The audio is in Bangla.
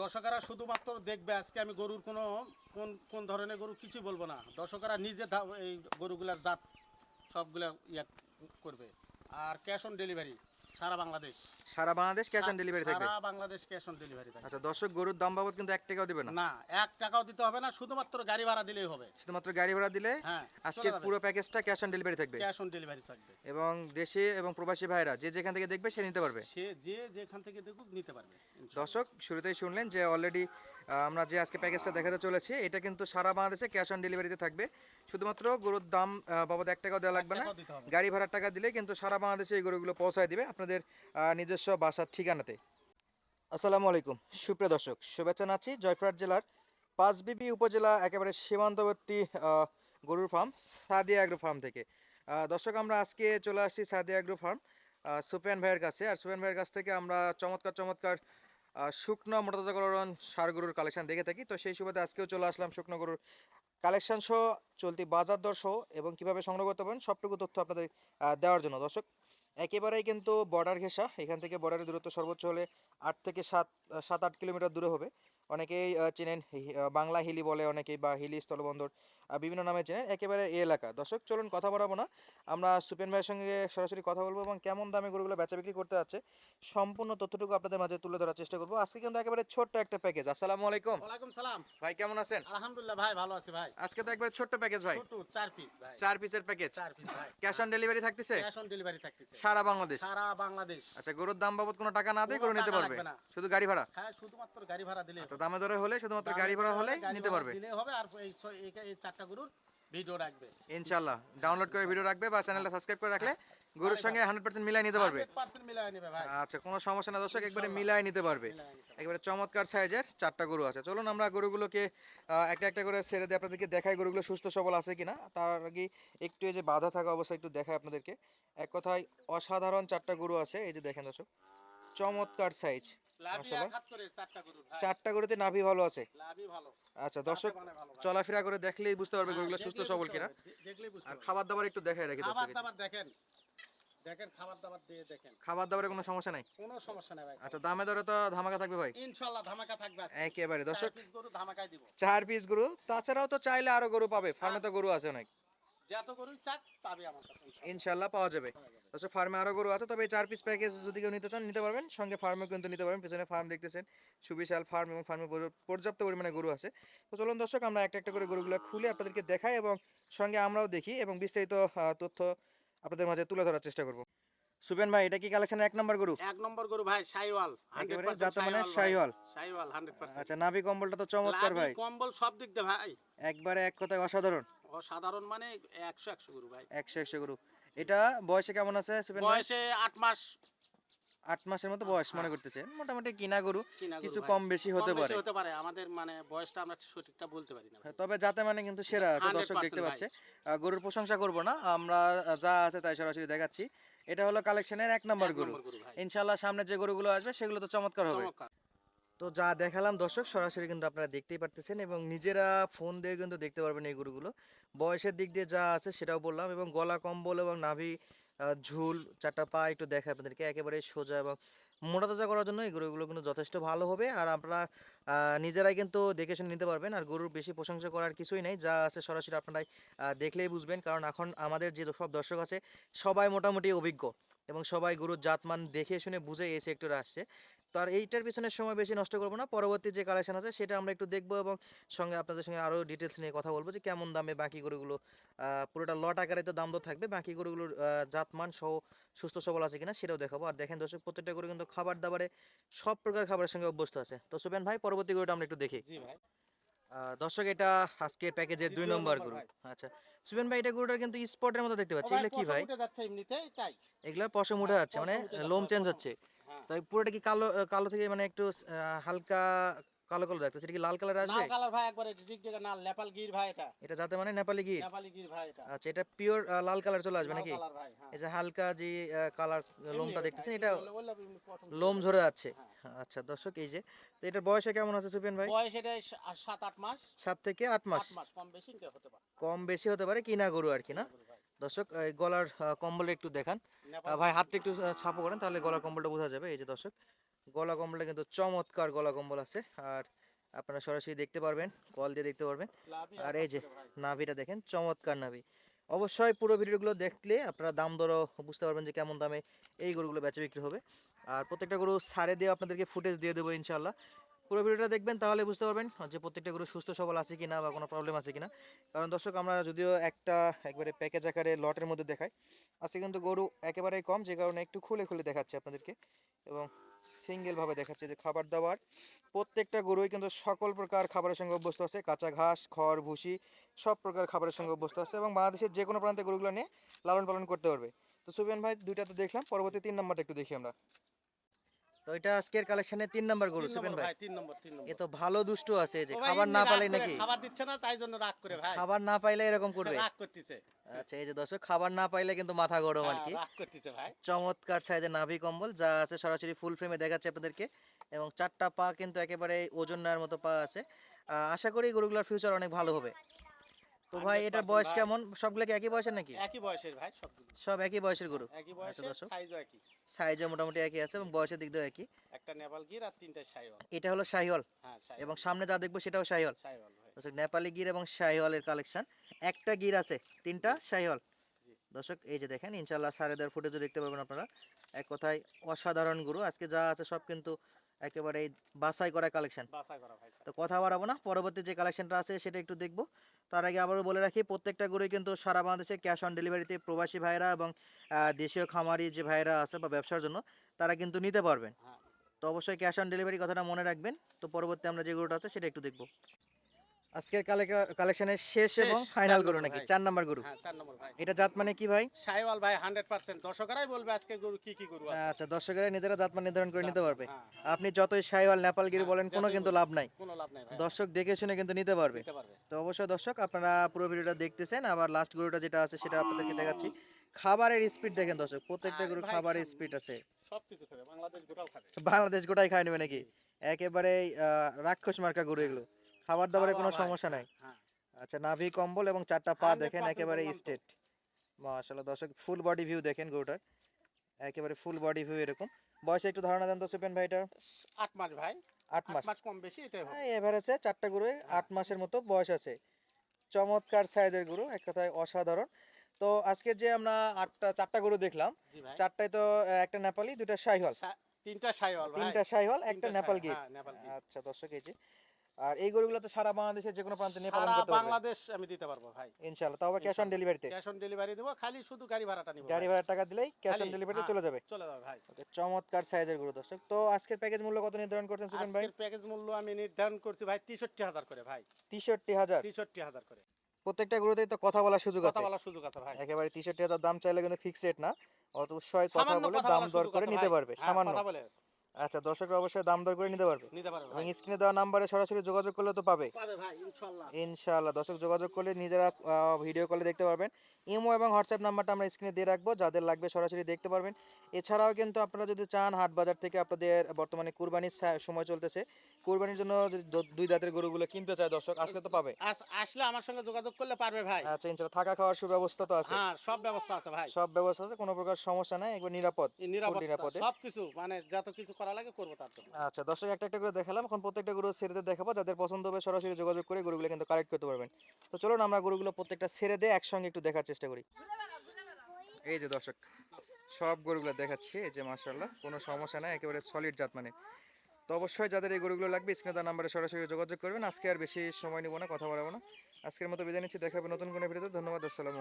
দর্শকেরা শুধুমাত্র দেখবে আজকে আমি গরুর কোনো, কোন কোন ধরনের গরু কিছু বলব না। দর্শকেরা নিজে এই গরুগুলার জাত সবগুলা ইয়ে করবে। আর ক্যাশ অন ডেলিভারি। সারা বাংলাদেশ। সারা বাংলাদেশ ক্যাশ অন ডেলিভারি থাকবে? সারা বাংলাদেশ ক্যাশ অন ডেলিভারি থাকবে। আচ্ছা দর্শক গরুর দাম বাবদ কিন্তু এক টাকাও দিবে না? না এক টাকাও দিতে হবে না শুধুমাত্র গাড়ি ভাড়া দিলেই হবে। শুধুমাত্র গাড়ি ভাড়া দিলে হ্যাঁ আজকে পুরো প্যাকেজটা ক্যাশ অন ডেলিভারি থাকবে। ক্যাশ অন ডেলিভারি থাকবে। এবং দেশে এবং প্রবাসী ভাইরা যে যেখান থেকে দেখবে সে নিতে পারবে। সে যে যেখান থেকে দেখুক নিতে পারবে। দর্শক শুরুতেই শুনলেন যে অলরেডি আমরা যে আজকে প্যাকেজটা দেখাতে চলেছি এটা কিন্তু সারা বাংলাদেশে ক্যাশ অন ডেলিভারিতে থাকবে। শুধুমাত্র গরুর দাম বাবদ এক টাকাও দেওয়া লাগবে না। গাড়ি ভাড়ার টাকা দিলে কিন্তু সারা বাংলাদেশে এই গরুগুলো পৌঁছায় দিবে আপনাদের নিজস্ব বাসার ঠিকানাতে। আসসালামু আলাইকুম। সুপ্রিয় দর্শক শুভেচ্ছা জানাচ্ছি জয়পুরহাট জেলার পাঁচবিবি উপজেলা একেবারে সীমান্তবর্তী গরুর ফার্ম সাদিয়া অ্যাগ্রো ফার্ম থেকে। আহ, দর্শক আমরা আজকে চলে আসছি সাদিয়া অ্যাগ্রো ফার্ম সুপেন ভাইয়ের কাছে। আর সুপেন ভাইয়ের কাছ থেকে আমরা চমৎকার চমৎকার শুকনো মোটাতাজাকরণ সার গরুর কালেকশন দেখে থাকি। তো সেই সুবাদে আজকেও চলে আসলাম শুকনো গরুর কালেকশন সহ চলতি বাজার দর সহ এবং কীভাবে সংগ্রহ করতে পারেন সবটুকু তথ্য আপনাদের দেওয়ার জন্য। দর্শক, একেবারেই কিন্তু বর্ডার ঘেঁষা। এখান থেকে বর্ডারের দূরত্ব সর্বোচ্চ হলে আট থেকে সাত সাত, আট কিলোমিটার দূরে হবে। অনেকেই চেনেন বাংলা হিলি বলে অনেকেই বা হিলি স্থলবন্দর বিভিন্ন নামে চেনেন একেবারে এই এলাকা। দর্শক চলুন কথা বলাবো না। আমরা সুপেন ভাইয়ের সঙ্গে সরাসরি কথা বলব এবং কেমন দামে গরুগুলো বেচা বিক্রি করতে যাচ্ছে সম্পূর্ণ তথ্যটুকু আপনাদের মাঝে তুলে ধরার চেষ্টা করব। আজকে কিন্তু একেবারে ছোট্ট একটা প্যাকেজ আসসালামু আলাইকুম। ওয়ালাইকুম সালাম। ভাই কেমন আছেন? আলহামদুলিল্লাহ ভাই ভালো আছি ভাই। আজকে তো একবারে ছোট্ট প্যাকেজ ভাই। ছোট চার পিস ভাই। চার পিসের প্যাকেজ চার পিস ভাই। ক্যাশ অন ডেলিভারি থাকতেছে? ক্যাশ অন ডেলিভারি থাকতেছে। সারা বাংলাদেশ? সারা বাংলাদেশ। আচ্ছা গরুর দাম বাবদ কোনো টাকা না দিয়ে গরু নিতে পারবে। শুধু গাড়ি ভাড়া? হ্যাঁ শুধুমাত্র গাড়ি ভাড়া দিলে আচ্ছা দামে দরে হলে শুধুমাত্র গাড়ি ভাড়া হলে নিতে পারবে। দিলে হবে। আর এই ছ- চারটা গরুর ভিডিও রাখবে। ইনশাল্লাহ ডাউনলোড করে ভিডিও রাখবে বা চ্যানেলটা সাবস্ক্রাইব করে রাখলে গরুর সঙ্গে হান্ড্রেড পার্সেন্ট মিলাই নিতে পারবে। 100% মিলাই নেবে ভাই। আচ্ছা কোনো সমস্যা না দর্শক একবারে মিলাই নিতে পারবে। একবারে চমৎকার সাইজের চারটা গরু আছে। চলুন আমরা গরুগুলোকে একটা একটা করে ছেড়ে দিয়ে আপনাদেরকে দেখাই গরুগুলো সুস্থ সবল আছে কিনা। তার আগে একটু এই যে বাধা থাকা অবস্থা একটু দেখাই আপনাদেরকে। এক কথায় অসাধারণ চারটা গরু আছে। এই যে দেখেন দর্শক চমৎকার সাইজ চারটা গরুতে নাভি ভালো আছে? আচ্ছা দর্শক মানে। চলাফেরা করে দেখলেই বুঝতে পারবে গরুগুলো হ্যাঁ, সুস্থ সবল কিনা। আর খাবার দাবার একটু দেখাই রাখি দেখেন। দেখেন খাবার দাবার দিয়ে দেখেন। খাবার দাবারে কোনো সমস্যা নাই? কোনো সমস্যা নেই ভাই। আচ্ছা দামে দরে তো ধামাকা থাকবে ভাই? ইনশাআল্লাহ ধামাকা থাকবে একেবারে। দর্শক পিস গরু ধামাকাই দিব। চার পিস গরু। তাছাড়াও তো চাইলে আরও গরু পাবে। ফার্মে তো গরু আছে অনেক। যত গরুই চাক পাবে আমার কাছে ইনশাআল্লাহ। ইনশাল্লাহ পাওয়া যাবে। দর্শক ফার্মে আরও গরু আছে তবে এই চার পিস প্যাকেজ যদি কেউ নিতে চান নিতে পারবেন। সঙ্গে ফার্মে কিন্তু নিতে পারবেন। পিছনে ফার্ম দেখতেছেন সুবিশাল ফার্ম এবং ফার্মে পর্যাপ্ত পরিমাণে গরু আছে। তো চলুন দর্শক আমরা একটা একটা করে গরুগুলো খুলে আপনাদেরকে দেখাই এবং সঙ্গে আমরাও দেখি এবং বিস্তারিত তথ্য আপনাদের মাঝে তুলে ধরার চেষ্টা করব। সুপেন ভাই এটা কি কালেকশনের এক নম্বর গরু? এক নম্বর গরু ভাই শাইওয়াল। একেবারে 100% যাতে মানে ভাই। শাহিওয়াল। শাহিওয়াল 100% আচ্ছা নাভি কম্বলটা তো চমৎকার ভাই। কম্বল সব দিক দিয়ে ভাই। একবারে এক কথায় অসাধারণ। অসাধারণ মানে একশো একশো গরু ভাই। একশো একশো গরু। এটা বয়সে কেমন আছে বয়সে আট মাস। আট মাসের মতো বয়স মনে করতেছে। মোটামুটি কিনা গরু কিছু কম বেশি হতে পারে। হতে পারে। আমাদের মানে বয়সটা আমরা সঠিকটা বলতে পারি না হ্যাঁ, তবে যাতে মানে কিন্তু সেরা আছে দর্শক দেখতে পাচ্ছে। গরুর প্রশংসা করব না আমরা যা আছে তাই সরাসরি দেখাচ্ছি। এটা হলো কালেকশনের এক নম্বর গরু। ইনশাল্লাহ সামনে যে গরুগুলো আসবে সেগুলো তো চমৎকার হবে। তো যা দেখালাম দর্শক, সরাসরি কিন্তু আপনারা দেখতেই পারতেছেন এবং নিজেরা ফোন দিয়ে কিন্তু দেখতে পারবেন এই গরুগুলো। বয়সের দিক দিয়ে যা আছে সেটাও বললাম এবং গলা কম্বল এবং নাভি ঝুল, চারটা পা একটু দেখা আপনাদেরকে। একেবারে সোজা এবং মোটা তাজা করার জন্য এই গরুগুলো কিন্তু যথেষ্ট ভালো হবে। আর আপনারা নিজেরাই কিন্তু দেখে শুনে নিতে পারবেন। আর গরুর বেশি প্রশংসা করার কিছুই নেই। যা আছে সরাসরি আপনারাই দেখলেই বুঝবেন। কারণ এখন আমাদের যে সব দর্শক আছে, সবাই মোটামুটি অভিজ্ঞ এবং সবাই গরুর জাতমান দেখে শুনে বুঝে এই সেক্টরে আসছে। তো আর এইটার পিছনে সময় বেশি নষ্ট করব না। পরবর্তী যে কালেকশন আছে সেটা আমরা একটু দেখব এবং সঙ্গে আপনাদের সঙ্গে আরও ডিটেলস নিয়ে কথা বলব যে কেমন দামে বাকি গরুগুলো পুরোটা লট আকারে তো দাম তো থাকবে। বাকি গরুগুলোর জাতমান সহ সুস্থ সবল আছে কিনা সেটাও দেখাবো। আর দেখেন দর্শক প্রত্যেকটা গরু কিন্তু খাবার দাবারে সব প্রকার খাবারের সঙ্গে অভ্যস্ত আছে। তো সুবেন ভাই পরবর্তী গরুটা আমরা একটু দেখি। দর্শক এটা আজকের প্যাকেজের দুই নম্বর গরু। আচ্ছা সুবেন ভাই এটা গরুটার কিন্তু স্পটের মতো দেখতে পাচ্ছি। এগুলো কি ভাই? এগুলো পশম উঠে যাচ্ছে মানে পশম উঠে যাচ্ছে, লোম চেঞ্জ হচ্ছে। হ্যাঁ। তাই পুরোটা কি কালো কালো থেকে মানে একটু হালকা কালো কালো দেখতেছে এটা কি লাল কালার আসবে? লাল কালার ভাই একবারে দিক দিকে না নেপাল গির ভাই এটা। এটা যাতে মানে নেপালি গির? নেপালি গির ভাই এটা। আচ্ছা এটা পিওর লাল কালার চলে আসবে নাকি? হ্যাঁ। এই যে হালকা যে কালার লোমটা দেখতেছেন এটা লোম ঝরে যাচ্ছে। আচ্ছা দর্শক এই যে তো এটার বয়সে কেমন আছে সুপিয়ান ভাই? বয়স এটা সা- সাত আট মাস। সাত থেকে আট মাস। আট মাস কম বেশি হতে পারে। কম বেশি হতে পারে কিনা গরু আর কি না। দর্শক এই গলার কম্বল একটু দেখান। ভাই হাতটা একটু সাপো করেন তাহলে গলার কম্বলটা বোঝা যাবে। এই যে দর্শক গলা কম্বলটা কিন্তু চমৎকার গলা কম্বল আছে। আর আপনারা সরাসরি দেখতে পারবেন কল দিয়ে দেখতে পারবেন। আর এই যে নাভিটা দেখেন চমৎকার নাভি। অবশ্যই পুরো ভিডিওগুলো দেখলে আপনারা দাম দরও বুঝতে পারবেন যে কেমন দামে এই গরুগুলো বেচা বিক্রি হবে। আর প্রত্যেকটা গরু সারে দিয়ে আপনাদেরকে ফুটেজ দিয়ে দেবো ইনশাল্লাহ পুরো ভিডিওটা দেখবেন, তাহলে বুঝতে পারবেন যে প্রত্যেকটা গরু সুস্থ, সবল আছে কিনা বা কোনো প্রবলেম আছে কিনা। কারণ দর্শক, আমরা যদিও একটা একবারে প্যাকেজ আকারে লটের মধ্যে দেখাই, আজকে কিন্তু গরু একেবারেই কম, যে কারণে একটু খুলে খুলে দেখাচ্ছি আপনাদেরকে এবং সিঙ্গেল ভাবে দেখাচ্ছি যে খাবার দাবার। প্রত্যেকটা গরুই কিন্তু সকল প্রকার খাবারের সঙ্গে অভ্যস্ত আছে, কাঁচা ঘাস, খড়, ভুসি, সব প্রকার খাবারের সঙ্গে অভ্যস্ত আছে এবং বাংলাদেশের যে কোনো প্রান্তে গরুগুলো নিয়ে লালন পালন করতে পারবে। তো সুবিয়ান ভাই, দুইটা তো দেখলাম, পরবর্তী তিন নাম্বারটা একটু দেখি আমরা। তো এটা আজকের কালেকশনের তিন নাম্বার গরু ভাই। তিন নম্বর তিন এ তো ভালো দুষ্ট আছে যে খাবার না পালে নাকি? খাবার দিচ্ছে না তাই জন্য রাগ করে ভাই। খাবার না পাইলে এরকম করবে? রাগ করতেছে। আচ্ছা এই যে দর্শক খাবার না পাইলে কিন্তু মাথা গরম আর হ্যাঁ, কি। রাগ করতেছে ভাই। চমৎকার সাইজের নাভি কম্বল যা আছে সরাসরি ফুল ফ্রেমে দেখাচ্ছে আপনাদেরকে। এবং চারটা পা কিন্তু একেবারে ওজন নেওয়ার মতো পা আছে। আশা করি গরুগুলোর ফিউচার অনেক ভালো হবে। তো ভাই 100% বয়স কেমন? সবগুলো কি একই বয়সের নাকি? একই বয়সের ভাই সবগুলো। সব একই বয়সের গরু? একই বয়সের সাইজও একই। সাইজও মোটামুটি একই আছে এবং বয়সের দিক দিয়েও একই। একটা নেপাল গির আর তিনটা এটা হলো শাহিওয়াল হ্যাঁ এবং সামনে যা দেখব সেটাও শাহিওয়াল দর্শক নেপালি গির এবং শাহিওয়ালের কালেকশন একটা গির আছে তিনটা শাহিওয়াল দর্শক এই যে দেখেন ইনশাল্লাহ সাড়ে দেড় ফুটেজও দেখতে পাবেন আপনারা। এক কথায় অসাধারণ গরু। আজকে যা আছে সব কিন্তু একেবারে বাসাই করা কালেকশন তো কথা বাড়াবো না পরবর্তী যে কালেকশনটা আছে সেটা একটু দেখব। তার আগে আবারও বলে রাখি প্রত্যেকটা গরুই কিন্তু সারা বাংলাদেশে ক্যাশ অন ডেলিভারিতে প্রবাসী ভাইরা এবং দেশীয় খামারি যে ভাইরা আছে বা ব্যবসার জন্য তারা কিন্তু নিতে পারবেন। হ্যাঁ। তো অবশ্যই ক্যাশ অন ডেলিভারি কথাটা মনে রাখবেন। তো পরবর্তী আমরা যে গরুটা আছে সেটা একটু দেখব। আজকের কালেকশনের শেষ এবং ফাইনাল গরু নাকি? চার নাম্বার গরু। হ্যাঁ এটা জাত মানে কি ভাই? সাইওয়াল ভাই হান্ড্রেড পার্সেন্ট দর্শকরাই বলবে আজকে গরু কি কি গরু আছে। আচ্ছা দর্শকেরা নিজেরা জাতমান নির্ধারণ করে নিতে পারবে। হ্যাঁ, আপনি যতই সাইওয়াল নেপালগিরি হ্যাঁ, বলেন কোনো কিন্তু লাভ নাই। কোনো লাভ নাই দর্শক দেখে শুনে কিন্তু নিতে পারবে। তো অবশ্যই দর্শক আপনারা পুরো ভিডিওটা দেখতেছেন। আবার লাস্ট গরুটা যেটা আছে সেটা আপনাদেরকে দেখাচ্ছি। খাবারের স্পিড দেখেন দর্শক প্রত্যেকটা গরু খাবারের। স্পিড আছে। সব কিছু খাবে। বাংলাদেশ গোটাল খাবে। বাংলাদেশ গোটাই খায় নেবে নাকি? একেবারে রাক্ষস মার্কা গরু এগুলো। খাবার দাবারে কোনো সমস্যা নাই। হ্যাঁ। আচ্ছা নাভি কম্বল এবং চারটা পা দেখেন একেবারে স্টেট মাশাআল্লাহ দর্শক ফুল বডি ভিউ দেখেন গরুটার। একেবারে ফুল বডি ভিউ এরকম। বয়সে একটু ধারণা দেন তো সুপেন ভাইটার আট মাস ভাই। আট আট মাস। মাস কম বেশি এটাই হবে। এভারেজে চারটা গরু আট মাসের মতো বয়স আছে। চমৎকার সাইজের গরু এক কথায় অসাধারণ। তো আজকে যে আমরা আটটা চারটা গরু দেখলাম চারটায় তো একটা নেপালি দুটা শাহিওয়াল। সা- তিনটা ভাই। তিনটা শাহিওয়াল একটা নেপাল হ্যাঁ, গির। আচ্ছা দর্শক এই যে আর এই গরুগুলো তো সারা বাংলাদেশের যে কোনো প্রান্তে নিয়ে পালন করতে পারবে? বাংলাদেশ আমি দিতে পারব ভাই। ইনশাআল্লাহ তাও ক্যাশ অন ডেলিভারিতে ক্যাশ অন ডেলিভারি দেবো খালি শুধু গাড়ি ভাড়াটা নিবো গাড়ি। ভাড়া টাকা দিলেই ক্যাশ অন ডেলিভারিতে। চলে যাবে। চলে যাবে ভাই। ওকে চমৎকার সাইজের গরু দর্শক। তো আজকের প্যাকেজ মূল্য কত নির্ধারণ করছেন সুপেন ভাই? আজকের প্যাকেজ মূল্য আমি নির্ধারণ করছি ভাই তেষট্টি হাজার করে ভাই। তেষট্টি হাজার? তেষট্টি হাজার করে। প্রত্যেকটা গরুতেই তো কথা বলার সুযোগ আছে। কথা বলার সুযোগ আছে ভাই। একেবারে তেষট্টি হাজার দাম চাইলে কিন্তু ফিক্স রেট না। অবশ্যই কথা বলে দাম দর করে নিতে পারবে হ্যাঁ, সামান্য। কথা বলে। আচ্ছা দর্শকরা অবশ্যই দাম দর করে নিতে পারবে। নিতে পারবে এবং স্ক্রিনে দেওয়া নাম্বারে সরাসরি যোগাযোগ করলে তো পাবে। পাবে ভাই ইনশাআল্লাহ ইনশাআল্লাহ দর্শক যোগাযোগ করলে নিজেরা ভিডিও কলে দেখতে পারবেন। ইমো এবং হোয়াটসঅ্যাপ নাম্বারটা আমরা স্ক্রিনে দিয়ে রাখব যাদের লাগবে সরাসরি দেখতে পারবেন। এছাড়াও কিন্তু আপনারা যদি চান হাট বাজার থেকে আপনাদের বর্তমানে কুরবানির সময় চলতেছে কুরবানির জন্য যদি দুই দাঁতের গরুগুলো কিনতে চায় দর্শক আসলে তো পাবে। আসলে আমার সঙ্গে যোগাযোগ করলে পারবে ভাই। আচ্ছা ইনশাআল্লাহ থাকা খাওয়ার সুব্যবস্থা তো আছে। হ্যাঁ সব ব্যবস্থা আছে ভাই। সব ব্যবস্থা আছে কোনো প্রকার সমস্যা নাই একবার নিরাপদ। নিরাপদে। সব কিছু মানে যত কিছু করা লাগে করব তার জন্য। আচ্ছা দর্শক একটা একটা করে দেখালাম। এখন প্রত্যেকটা গরু ছেড়ে দেখাবো। যাদের পছন্দ হবে সরাসরি যোগাযোগ করে গরুগুলো কিন্তু কালেক্ট করতে পারবেন। তো চলুন আমরা গরুগুলো প্রত্যেকটা ছেড়ে দিয়ে একসঙ্গে একটু দেখার চেষ্টা করি। এই যে দর্শক সব গরুগুলো দেখাচ্ছি। এই যে মার্শাল্লাহ কোনো সমস্যা নাই একেবারে সলিড জাত মানে। তো অবশ্যই যাদের এই গরুগুলো লাগবে, স্ক্রিনে তার নাম্বারে সরাসরি যোগাযোগ করবেন। আজকে আর বেশি সময় নিব না, কথা বলাবো না। আজকের মতো বিদায় নিচ্ছি দেখাবে নতুন কোনো ভিডিওতে। ধন্যবাদ, আসসালামু